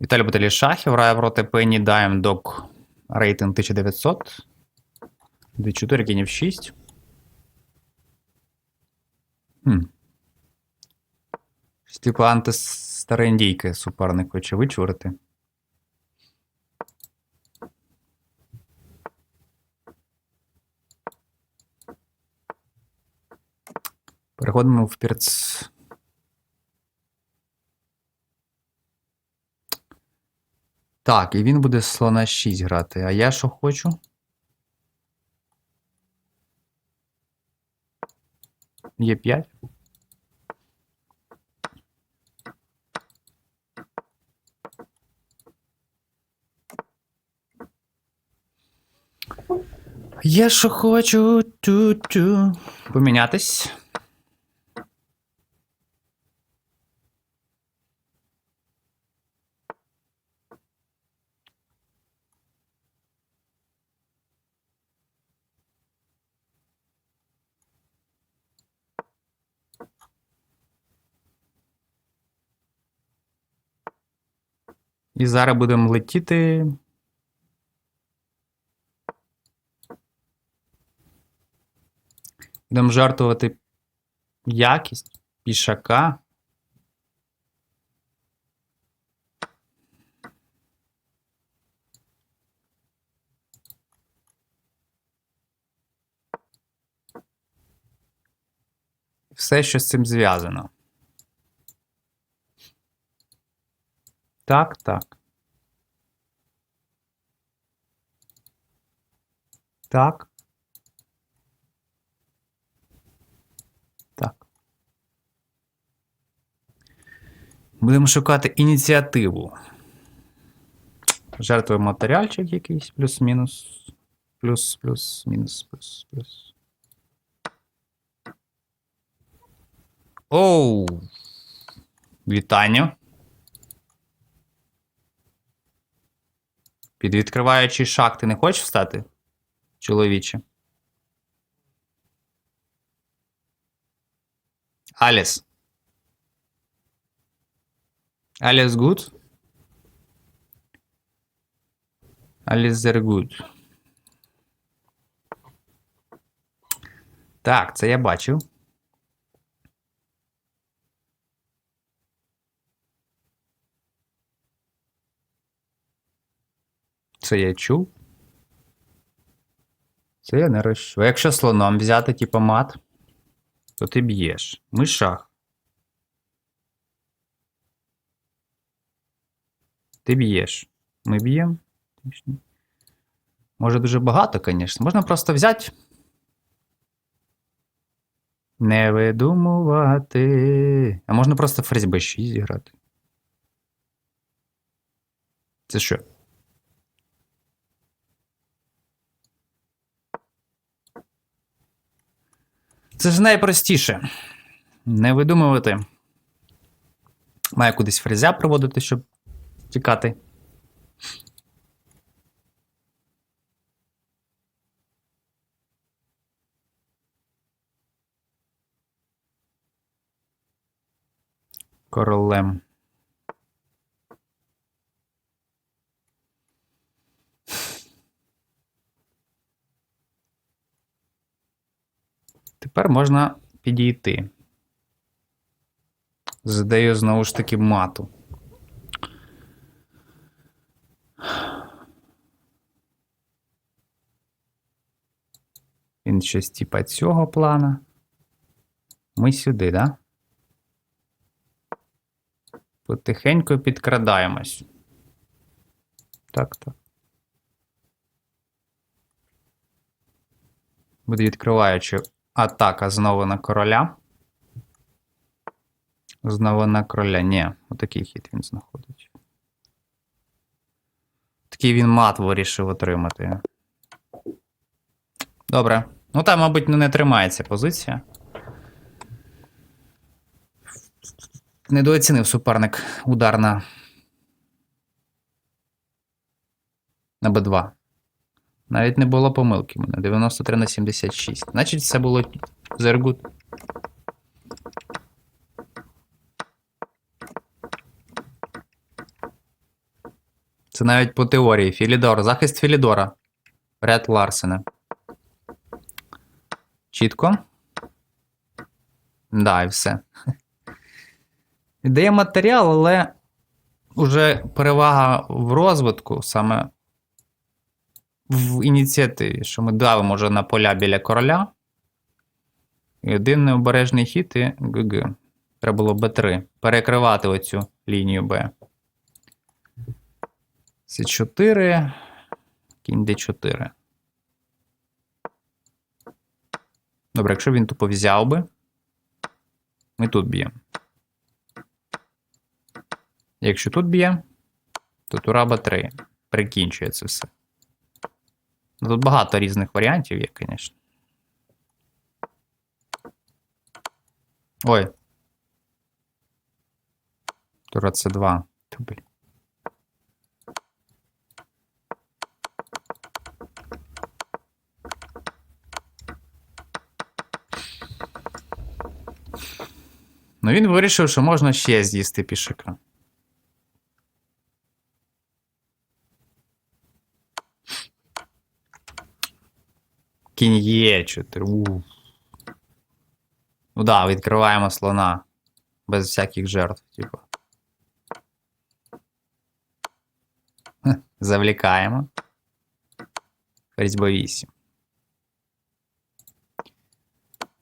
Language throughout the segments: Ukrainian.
Віталій Баталій Шахів грає проти Пенні Дайм Док рейтинг 1900. 24 кінів 6. Хм. Типу антистарендійки суперник хоче вичурити. Переходимо в перц. Так, і він буде слона 6 грати. А я що хочу? Є 5. Я що хочу тю-тю. Помінятись. І зараз будемо летіти. Будемо жартувати якість пішака. Все, що з цим зв'язано. Так, так. Так. Так. Будемо шукати ініціативу. Жертвуємо матеріальчик якийсь, плюс-мінус. Плюс, плюс, мінус, плюс, плюс. Оу! Вітання. Під відкриваючий шаг ти не хочеш встати? Чоловіче. Аліс. Аліс good? Аліс good. Так, це я бачив. Це я чув. Це я не розчув. Якщо слоном взяти, типу мат, то ти б'єш. Ми шах. Ти б'єш. Ми б'ємо. Може дуже багато, звісно. Можна просто взяти. Не видумувати. А можна просто ферзь b6 зіграти. Це що? Це ж найпростіше. Не видумувати. Маю кудись фрезя проводити, щоб тікати. Королем. Тепер можна підійти. Задаю знову ж таки мату. Він щось типа цього плана. Ми сюди, да? Потихеньку підкрадаємось. Так, так. Буде відкриваючи атака знову на короля. Знову на короля. Ні, отакий хід він знаходить. Такий він мат вирішив отримати. Добре. Ну там, мабуть, не тримається позиція. Недооцінив суперник удар на. На Б2. Навіть не було помилки в мене. 93 на 76. Значить, це було Зергут. Це навіть по теорії. Філідор. Захист Філідора. Ред Ларсена. Чітко. Да, і все. Віддає матеріал, але вже перевага в розвитку саме в ініціативі, що ми давимо вже на поля біля короля. І один необережний хід і ГГ. Треба було Б3. Перекривати оцю лінію Б. С4. Кінь Д4. Добре, якщо він тупо взяв би, ми тут б'ємо. Якщо тут б'є, то тура Б3. Прикінчує це все. Ну, Тут багато різних варіантів є, звісно. Ой. Тура С2. Ну він вирішив, що можна ще з'їсти пішака. Кінь є 4. Уф. Ну да, відкриваємо слона. Без всяких жертв, типу. Завлікаємо. Різьба 8.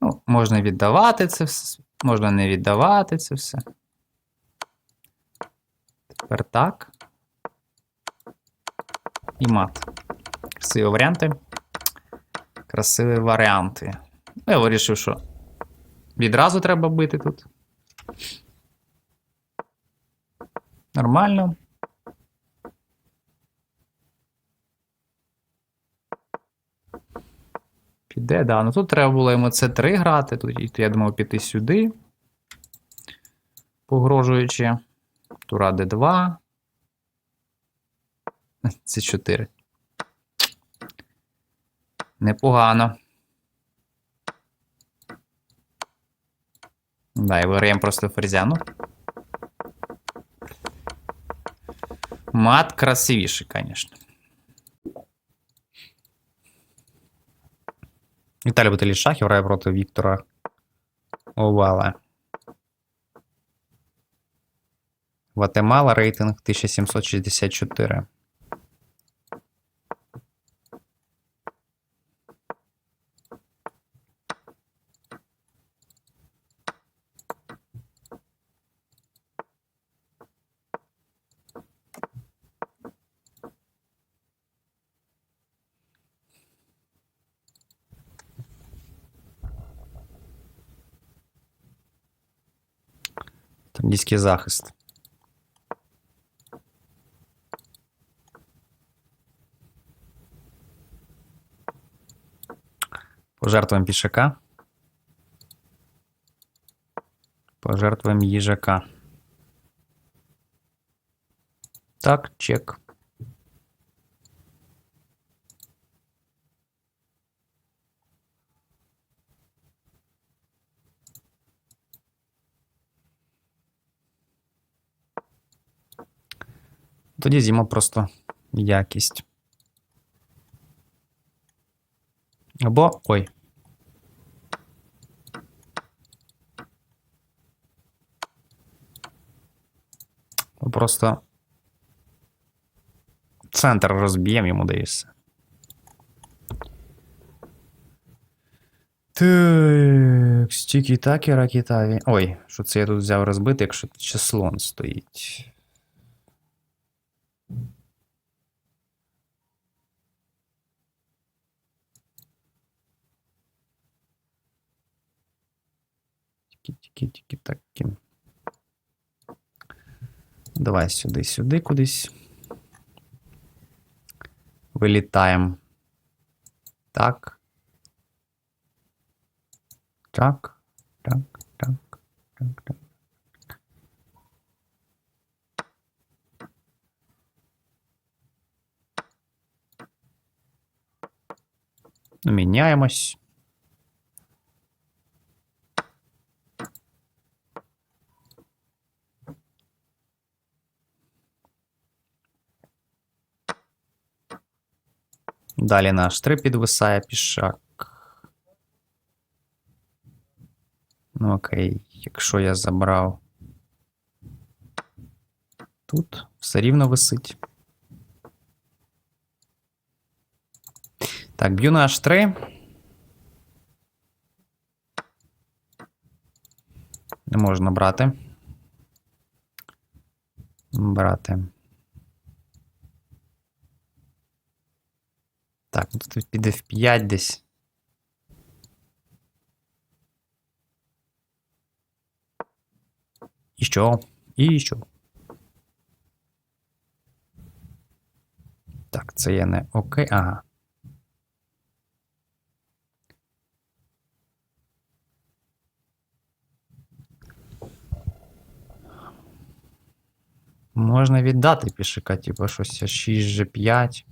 Ну, можна віддавати це все. Можна не віддавати це все. Тепер так. І мат. Красиві варіанти. Красиві варіанти. Я вирішив, що відразу треба бити тут. Нормально. Піде, да. Ну тут треба було йому С3 грати. Тут, я думав, піти сюди. Погрожуючи. Тура Д2. С4. Непогано. Да, і виграємо просто ферзяну. Мат красивіший, звісно. Віталій Баталішахів грає проти Віктора Овала. Гватемала рейтинг 1764. Низький захист. Пожертвуємо пішака. Пожертвуємо їжака. Так, чек. Тоді з'їмо просто якість. Або. Ой. Просто центр розб'ємо йому дається. Так, стільки такі ракетаві. Ой, що це я тут взяв розбити, якщо тут ще слон стоїть. Тільки-тільки-тільки такі. Давай сюди, сюди кудись. Вилітаємо. Так. Так. Так, так, так, так. Міняємось. Далі на H3 підвисає пішак. Ну окей, якщо я забрав тут, все рівно висить. Так, б'ю на H3. Не можна брати. Брати. Так, ну тут піде в 5 десь. І що? І що? Так, це я не окей. Ага. Можна віддати пішика, типу, щось 6 G5.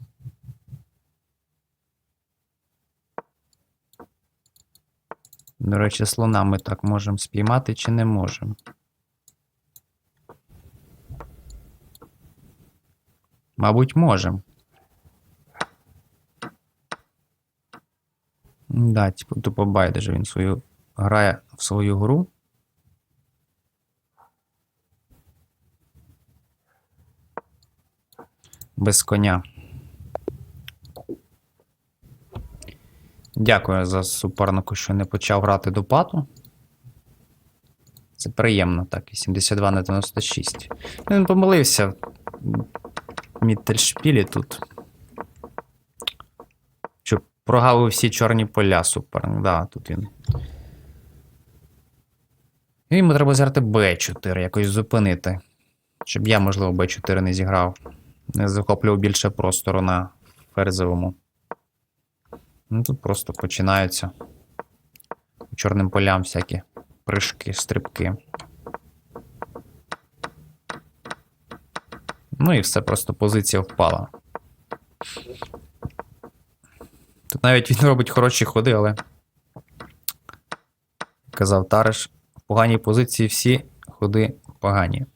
До речі, слона ми так можемо спіймати чи не можемо. Мабуть, можемо. Да, типу, байдуже він свою грає в свою гру. Без коня. Дякую за супернику, що не почав грати до пату. Це приємно, так. 82 на 96. Він помилився Міттельшпілі тут. Що прогавив всі чорні поля суперник. Да, тут він. І йому треба зіграти Б4, якось зупинити. Щоб я, можливо, Б4 не зіграв. Не захоплював більше простору на ферзовому. Ну, тут просто починаються по чорним полям всякі прыжки, стрибки. Ну і все, просто позиція впала. Тут навіть він робить хороші ходи, але. Казав Тариш, в поганій позиції всі ходи погані.